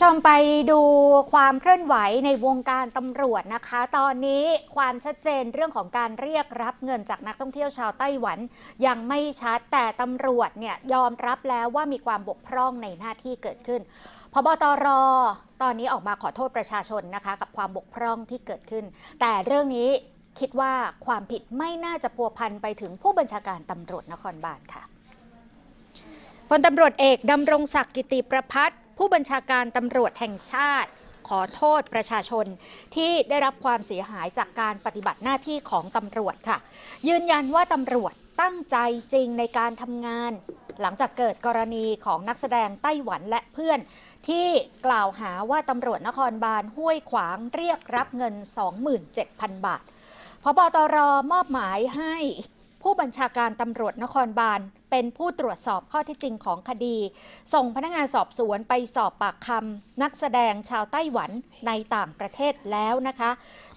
ชมไปดูความเคลื่อนไหวในวงการตำรวจนะคะ ตอนนี้ความชัดเจนเรื่องของการเรียกรับเงินจากนักท่องเที่ยวชาวไต้หวัน ยังไม่ชัดแต่ตำรวจเนี่ยยอมรับแล้วว่ามีความบกพร่องในหน้าที่เกิดขึ้นพบตรตอนนี้ออกมาขอโทษประชาชนนะคะ กับความบกพร่องที่เกิดขึ้น แต่เรื่องนี้คิดว่าความผิดไม่น่าจะพัวพันไปถึงผู้บัญชาการตำรวจนครบาลค่ะพลตำรวจเอกดำรงศักดิ์กิติประพัฒน์ ผู้บัญชาการตำรวจแห่งชาติ ขอโทษประชาชนที่ได้รับความเสียหายจากการปฏิบัติหน้าที่ของตำรวจค่ะ ยืนยันว่าตำรวจตั้งใจจริงในการทำงาน หลังจากเกิดกรณีของนักแสดงไต้หวันและเพื่อน ที่กล่าวหาว่าตำรวจนครบาลห้วยขวางเรียกรับเงิน 27,000 บาทพบตรมอบหมายให้ ผู้บัญชาการตำรวจนครบาล เป็นผู้ตรวจสอบข้อที่จริงของคดี ส่งพนักงานสอบสวนไปสอบปากคำนักแสดงชาวไต้หวันในต่างประเทศแล้วนะคะ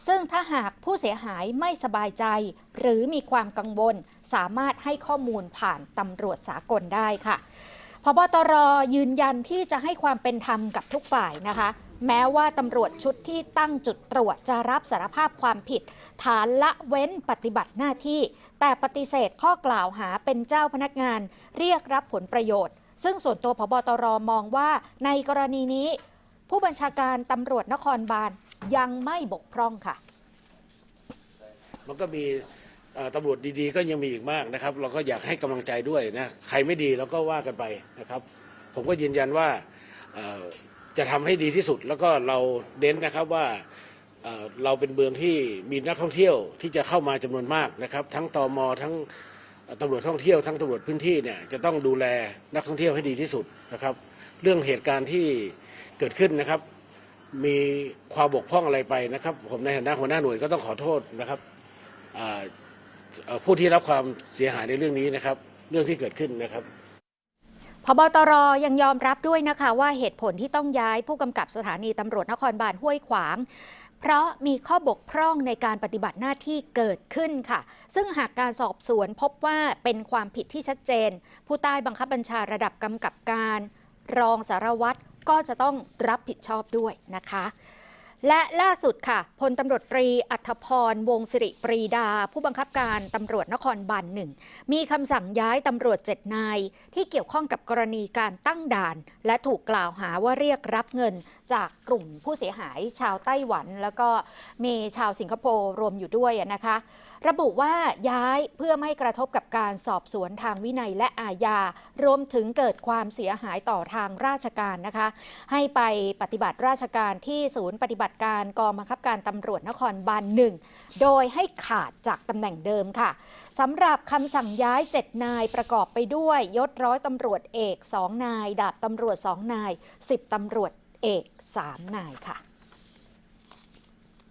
ซึ่งถ้าหากผู้เสียหายไม่สบายใจ หรือมีความกังวล สามารถให้ข้อมูลผ่านตำรวจสากลได้ค่ะพบตรยืนยันที่จะให้ความเป็นธรรมกับทุกฝ่ายนะคะ แม้ว่าตำรวจชุดที่ตั้งจุดตรวจจะรับสารภาพความผิด ฐานละเว้นปฏิบัติหน้าที่ แต่ปฏิเสธข้อกล่าวหาเป็นเจ้าพนักงาน เรียกรับผลประโยชน์ ซึ่งส่วนตัวพบตรมองว่าในกรณีนี้ ผู้บัญชาการตำรวจนครบาลยังไม่บกพร่องค่ะ มันก็มีตำรวจดีๆ ก็ยังมีอีกมากนะครับ เราก็อยากให้กำลังใจด้วยนะ ใครไม่ดีเราก็ว่ากันไปนะครับ ผมก็ยืนยันว่า จะทำให้ดีที่สุดแล้วก็เราเน้นนะครับว่าเราเป็นเมืองที่มีนักท่องเที่ยวที่จะเข้ามาจำนวนมากนะครับ ทั้งตอมทั้งตำรวจท่องเที่ยวทั้งตำรวจพื้นที่เนี่ยจะต้องดูแลนักท่องเที่ยวให้ดีที่สุดนะครับ เรื่องเหตุการณ์ที่เกิดขึ้นนะครับ มีความบกพร่องอะไรไปนะครับ ผมในฐานะหัวหน้าหน่วยก็ต้องขอโทษนะครับผู้ที่รับความเสียหายในเรื่องนี้นะครับ เรื่องที่เกิดขึ้นนะครับ พบตรยังยอมรับด้วยนะคะว่าเหตุผลที่ต้องย้ายผู้กำกับสถานีตำรวจนครบาลห้วยขวาง เพราะมีข้อบกพร่องในการปฏิบัติหน้าที่เกิดขึ้นค่ะ ซึ่งหากการสอบสวนพบว่าเป็นความผิดที่ชัดเจน ผู้ใต้บังคับบัญชาระดับกำกับการ รองสารวัตรก็จะต้องรับผิดชอบด้วยนะคะ และล่าสุดค่ะพลตำรวจตรีอัธพร วงศิริปรีดา ผู้บังคับการตำรวจนครบาลหนึ่ง มีคำสั่งย้ายตำรวจเจ็ดนาย ที่เกี่ยวข้องกับกรณีการตั้งด่าน และถูกกล่าวหาว่าเรียกรับเงินจากกลุ่มผู้เสียหายชาวไต้หวัน แล้วก็มีชาวสิงคโปร์รวมอยู่ด้วยนะคะ ระบุว่าย้ายเพื่อไม่กระทบกับการสอบสวนทางวินัยและอาญารวมถึงเกิดความเสียหายต่อทางราชการนะคะ ให้ไปปฏิบัติราชการที่ศูนย์ปฏิบัติติการกองบังคับการตำรวจนครบาลหนึ่งโดยให้ขาดจากตำแหน่งเดิมค่ะสำหรับคำสั่งย้าย 7 นายประกอบไปด้วยยศร้อยตำรวจเอก 2 นาย ดาบตำรวจ 2 นาย 10ตำรวจเอก 3 นายค่ะ